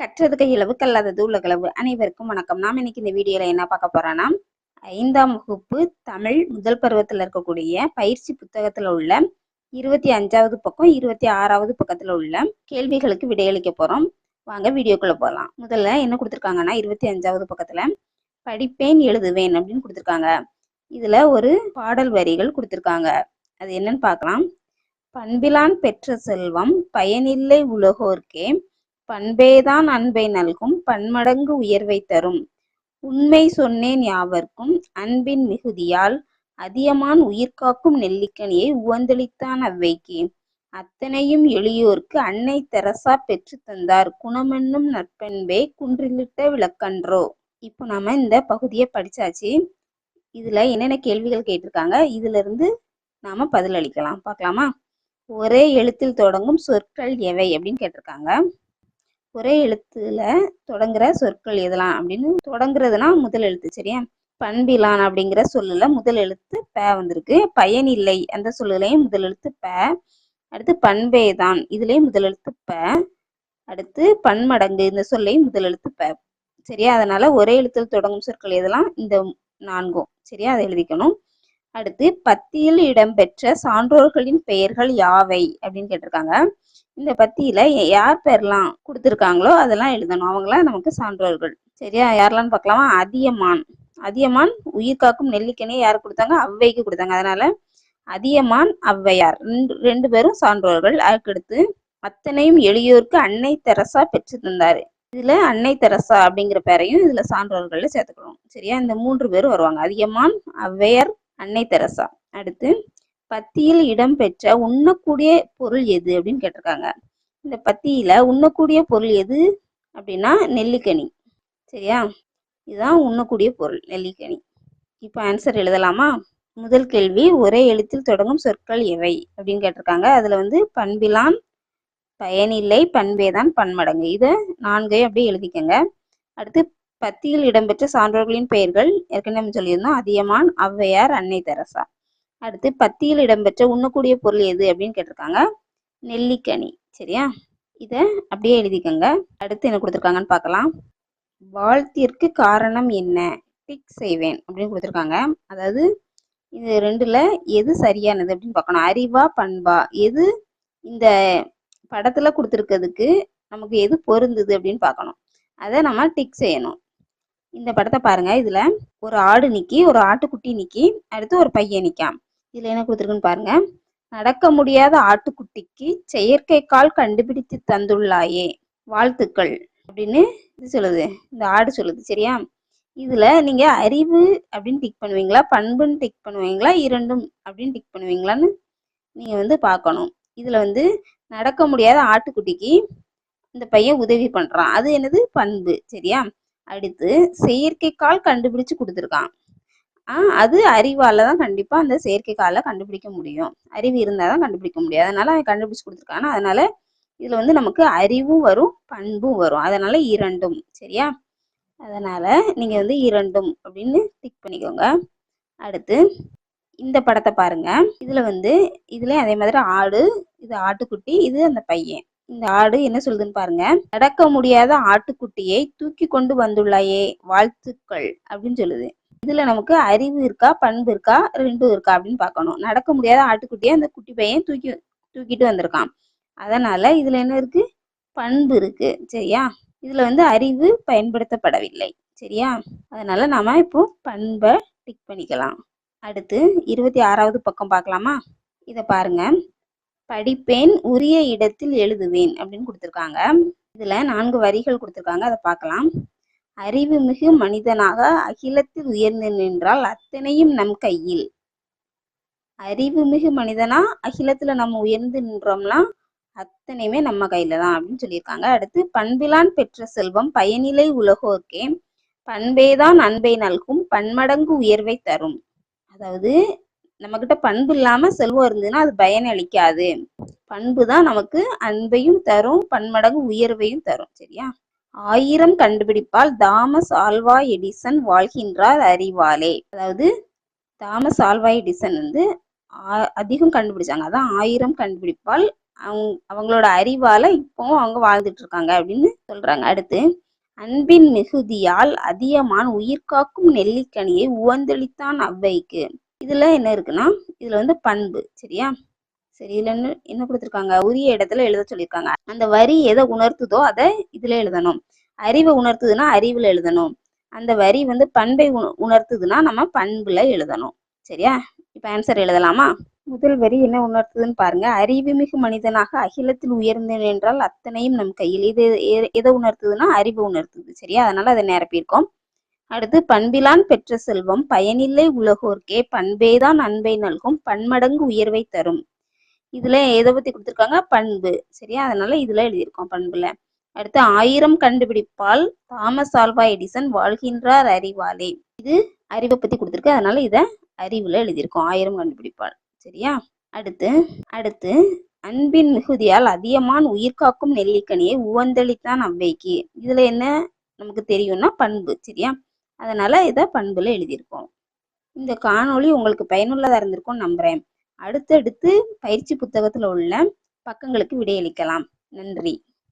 கற்றது கையளவு கல்லாதது உலகளவு அனைவருக்கும் வணக்கம். நாம் இன்னைக்கு இந்த வீடியோல என்ன பார்க்க போறோம்னா ஐந்தாம் வகுப்பு தமிழ் முதல் பருவத்தில் இருக்கக்கூடிய பயிற்சி புத்தகத்துல உள்ள இருபத்தி அஞ்சாவது பக்கம் இருபத்தி ஆறாவது பக்கத்துல உள்ள கேள்விகளுக்கு விடையளிக்க போறோம். வாங்க வீடியோக்குள்ள போகலாம் முதல்ல என்ன கொடுத்துருக்காங்கன்னா இருபத்தி அஞ்சாவது பக்கத்துல படிப்பேன் எழுதுவேன் அப்படின்னு கொடுத்துருக்காங்க. இதுல ஒரு பாடல் வரிகள் கொடுத்துருக்காங்க. அது என்னன்னு பார்க்கலாம். பண்பிலான் பெற்ற செல்வம் பயனில்லை உலகோர்க்கே பண்பேதான் அன்பை நல்கும் பன்மடங்கு உயர்வை தரும். உண்மை சொன்னேன் யாவர்க்கும் அன்பின் மிகுதியால் அதியமான் உயிர்காக்கும் நெல்லிக்கனியை உவந்தளித்தான் அவ்வைக்கு. அத்தனையும் எளியோர்க்கு அன்னை தெரசா பெற்று தந்தார். குணமென்னும் நற்பண்பே குன்றிலிட்ட விளக்கன்றோ. இப்போ நாம இந்த பகுதியை படிச்சாச்சு. இதுல என்னென்ன கேள்விகள் கேட்டிருக்காங்க? இதுல இருந்து நாம பதிலளிக்கலாம். பார்க்கலாமா? ஒரே எழுத்தில் தொடங்கும் சொற்கள் எவை அப்படின்னு கேட்டிருக்காங்க. ஒரே எழுத்துல தொடங்குற சொற்கள் எதெல்லாம் அப்படின்னு தொடங்குறதுனா முதல் எழுத்து சரியா? பண்பிலான் அப்படிங்கிற சொல்லுல முதல் எழுத்து ப வந்திருக்கு. பயனில்லை அந்த சொல்லுலையும் முதல் எழுத்து ப அடுத்து பண்பேதான் இதுலயும் முதல் எழுத்து ப அடுத்து பன்மடங்கு இந்த சொல்லையும் முதல் எழுத்து ப சரியா? அதனால ஒரே எழுத்தில் தொடங்கும் சொற்கள் எதெல்லாம்? இந்த நான்கும் சரியா? அதை எழுதிக்கணும். அடுத்து பத்தியில் இடம்பெற்ற சான்றோர்களின் பெயர்கள் யாவை அப்படின்னு கேட்டிருக்காங்க. இந்த பத்தியில யார் பேர்லாம் கொடுத்துருக்காங்களோ அதெல்லாம் எழுதணும். அவங்களாம் நமக்கு சான்றோர்கள். சரியா? யாரெல்லாம் பார்க்கலாமா அதியமான். அதியமான் உயிர் காக்கும் நெல்லிக்கனே யார் கொடுத்தாங்க? அவ்வைக்கு கொடுத்தாங்க. அதனால அதியமான் ஔவையார் ரெண்டு ரெண்டு பேரும் சான்றோர்கள். அதுக்கடுத்து அத்தனையும் எளியோருக்கு அன்னை தெரசா பெற்று தந்தாரு இதுல அன்னை தெரசா அப்படிங்கிற பேரையும் இதுல சான்றோர்கள்ல சேர்த்துக்கணும். சரியா? இந்த மூன்று பேரும் வருவாங்க. அதியமான் ஔவையார் அன்னை தெரசா. அடுத்து பத்தியில் இடம்பெற்ற உண்ணக்கூடிய பொருள் எது அப்படின்னு கேட்டிருக்காங்க. இந்த பத்தியில உண்ணக்கூடிய பொருள் எது அப்படின்னா நெல்லிக்கனி. சரியா? இதுதான் உண்ணக்கூடிய பொருள் நெல்லிக்கனி. இப்போ ஆன்சர் எழுதலாமா? முதல் கேள்வி ஒரே எழுத்தில் தொடங்கும் சொற்கள் எவை அப்படின்னு கேட்டிருக்காங்க. அதுல வந்து பண்பிலான் பயனில்லை பண்பேதான் பன்மடங்கு. இதை நான்கையும் அப்படியே எழுதிக்கங்க. அடுத்து பத்தியில் இடம்பெற்ற சான்றோர்களின் பெயர்கள் ஏற்கனவே சொல்லியிருந்தோம். அதியமான் ஔவையார் அன்னை தெரசா. அடுத்து பத்தியில் இடம்பெற்ற உண்ணக்கூடிய பொருள் எது அப்படின்னு கேட்டிருக்காங்க. நெல்லிக்கனி. சரியா? இதை அப்படியே எழுதிக்கோங்க. அடுத்து என்ன கொடுத்துருக்காங்கன்னு பார்க்கலாம். வாழ்த்திற்கு காரணம் என்ன? டிக் செய்வேன் அப்படின்னு கொடுத்துருக்காங்க. அதாவது இது ரெண்டுல எது சரியானது அப்படின்னு பார்க்கணும். அறிவா பண்பா? எது இந்த படத்துல கொடுத்துருக்கிறதுக்கு நமக்கு எது பொருந்துது அப்படின்னு பார்க்கணும். அதை நம்ம டிக் செய்யணும். இந்த படத்தை பாருங்க. இதுல ஒரு ஆடு நிக்கி ஒரு ஆட்டுக்குட்டி நிக்கி அடுத்து ஒரு பையன் நிக்காம் இதில் என்ன கொடுத்துருக்குன்னு பாருங்க. நடக்க முடியாத ஆட்டுக்குட்டிக்கு செயற்கை கால் கண்டுபிடித்து தந்துள்ளாயே. வாழ்த்துக்கள். அப்படின்னு இது சொல்லுது. இந்த ஆடு சொல்லுது. சரியா? இதில் நீங்கள் அறிவு அப்படின்னு டிக் பண்ணுவீங்களா? பண்புன்னு டிக் பண்ணுவீங்களா? இரண்டும் அப்படின்னு டிக் பண்ணுவீங்களான்னு நீங்கள் வந்து பார்க்கணும். இதில் வந்து நடக்க முடியாத ஆட்டுக்குட்டிக்கு இந்த பையன் உதவி பண்ணுறான் அது என்னது? பண்பு. சரியா? அடுத்து செயற்கை கால் கண்டுபிடிச்சு கொடுத்துருக்கான். அது அறிவால தான் கண்டிப்பா அந்த செயற்கை காலை கண்டுபிடிக்க முடியும். அறிவு இருந்தால் தான் கண்டுபிடிக்க முடியும். அதனால அவன் கண்டுபிடிச்சு கொடுத்துருக்கான். அதனால இதுல வந்து நமக்கு அறிவும் வரும் பண்பும் வரும். அதனால இரண்டும் சரியா? அதனால நீங்க வந்து இரண்டும் அப்படின்னு டிக் பண்ணிக்கோங்க. அடுத்து இந்த படத்தை பாருங்க. இதுல வந்து இதுல அதே மாதிரி ஆடு இது ஆட்டுக்குட்டி இது அந்த பையன். இந்த ஆடு என்ன சொல்லுதுன்னு பாருங்க. நடக்க முடியாத ஆட்டுக்குட்டியை தூக்கி கொண்டு வந்துள்ளாயே வாழ்த்துக்கள் அப்படின்னு சொல்லுது. இதுல நமக்கு அறிவு இருக்கா பண்பு இருக்கா ரெண்டும் இருக்கா அப்படின்னு பார்க்கணும். நடக்க முடியாத ஆட்டுக்குட்டியை அந்த குட்டி பையன் தூக்கி தூக்கிட்டு வந்திருக்கான். அதனால இதுல என்ன இருக்கு? பண்பு இருக்கு. சரியா? இதுல வந்து அறிவு பயன்படுத்தப்படவில்லை. சரியா? அதனால நாம இப்போ பண்பை டிக் பண்ணிக்கலாம். அடுத்து இருபத்தி ஆறாவது பக்கம் பார்க்கலாமா? இதை பாருங்க. படிப்பேன் உரிய இடத்தில் எழுதுவேன் அப்படின்னு கொடுத்துருக்காங்க. இதுல நான்கு வரிகள் கொடுத்துருக்காங்க. அதை பார்க்கலாம். அறிவுமிகு மனிதனாக அகிலத்தில் உயர்ந்து நின்றால் அத்தனையும் நம் கையில். அறிவுமிகு மனிதனா அகிலத்துல நம்ம உயர்ந்து நின்றோம்னா அத்தனையுமே நம்ம கையில தான் அப்படின்னு சொல்லியிருக்காங்க. அடுத்து பண்பிலான் பெற்ற செல்வம் பயனிலை உலகோர்க்கே பண்பேதான் அன்பை நல்கும் பன்மடங்கு உயர்வை தரும். அதாவது நம்மக்கிட்ட பண்பு இல்லாம செல்வம் இருந்ததுன்னா அது பயனளிக்காது பண்பு தான் நமக்கு அன்பையும் தரும் பன்மடங்கு உயர்வையும் தரும். சரியா? ஆயிரம் கண்டுபிடிப்பால் தாமஸ் ஆல்வா எடிசன் வாழ்கின்றார் அறிவாலே அதாவது தாமஸ் ஆல்வா எடிசன் வந்து அதிகம் கண்டுபிடிச்சாங்க. அதான் ஆயிரம் கண்டுபிடிப்பால் அவங்க அவங்களோட அறிவால இப்பவும் அவங்க வாழ்ந்துட்டு இருக்காங்க அப்படின்னு சொல்றாங்க. அடுத்து அன்பின் மிகுதியால் அதியமான் உயிர்காக்கும் நெல்லிக்கனியை உவந்தளித்தான் அவ்வைக்கு. இதுல என்ன இருக்குன்னா இதுல வந்து பண்பு சரியா? சரி இதுல என்ன என்ன கொடுத்துருக்காங்க? உரிய இடத்துல எழுத சொல்லியிருக்காங்க. அந்த வரி எதை உணர்த்துதோ அதை இதுல எழுதணும். அறிவை உணர்த்துதுன்னா அறிவுல எழுதணும். அந்த வரி வந்து பண்பை உணர்த்துதுன்னா நம்ம பண்புல எழுதணும். சரியா? இப்ப ஆன்சர் எழுதலாமா? முதல் வரி என்ன உணர்த்துதுன்னு பாருங்க. அறிவுமிகு மனிதனாக அகிலத்தில் உயர்ந்தேன் என்றால் அத்தனையும் நம் கையில். இது எதை உணர்த்துதுன்னா அறிவு உணர்த்துது. சரியா? அதனால அதை நிரப்பியிருக்கோம். அடுத்து பண்பிலான் பெற்ற செல்வம் பயனில்லை உலகோர்க்கே. பண்பேதான் அன்பை நல்கும். பன்மடங்கு உயர்வை தரும். இதுல எதை பத்தி கொடுத்துருக்காங்க? பண்பு. சரியா? அதனால இதுல எழுதியிருக்கோம் பண்புல. அடுத்து ஆயிரம் கண்டுபிடிப்பால் தாமஸ் ஆல்வா எடிசன் வாழ்கின்றார் அறிவாலே இது அறிவை பத்தி கொடுத்துருக்கு. அதனால இத அறிவுல எழுதியிருக்கோம். ஆயிரம் கண்டுபிடிப்பால். சரியா? அடுத்து அடுத்து அன்பின் மிகுதியால் அதிகமான உயிர் காக்கும் நெல்லிக்கனியை உவந்தளித்தான் அவ்வைக்கு. இதுல என்ன நமக்கு தெரியும்னா பண்பு. சரியா? அதனால இதை பண்புல எழுதியிருக்கோம். இந்த காணொளி உங்களுக்கு பயனுள்ளதாக இருந்திருக்கும்னு நம்புறேன். அடுத்தடுத்து பயிற்சி புத்தகத்தில் உள்ள பக்கங்களுக்கு விடையளிக்கலாம். நன்றி.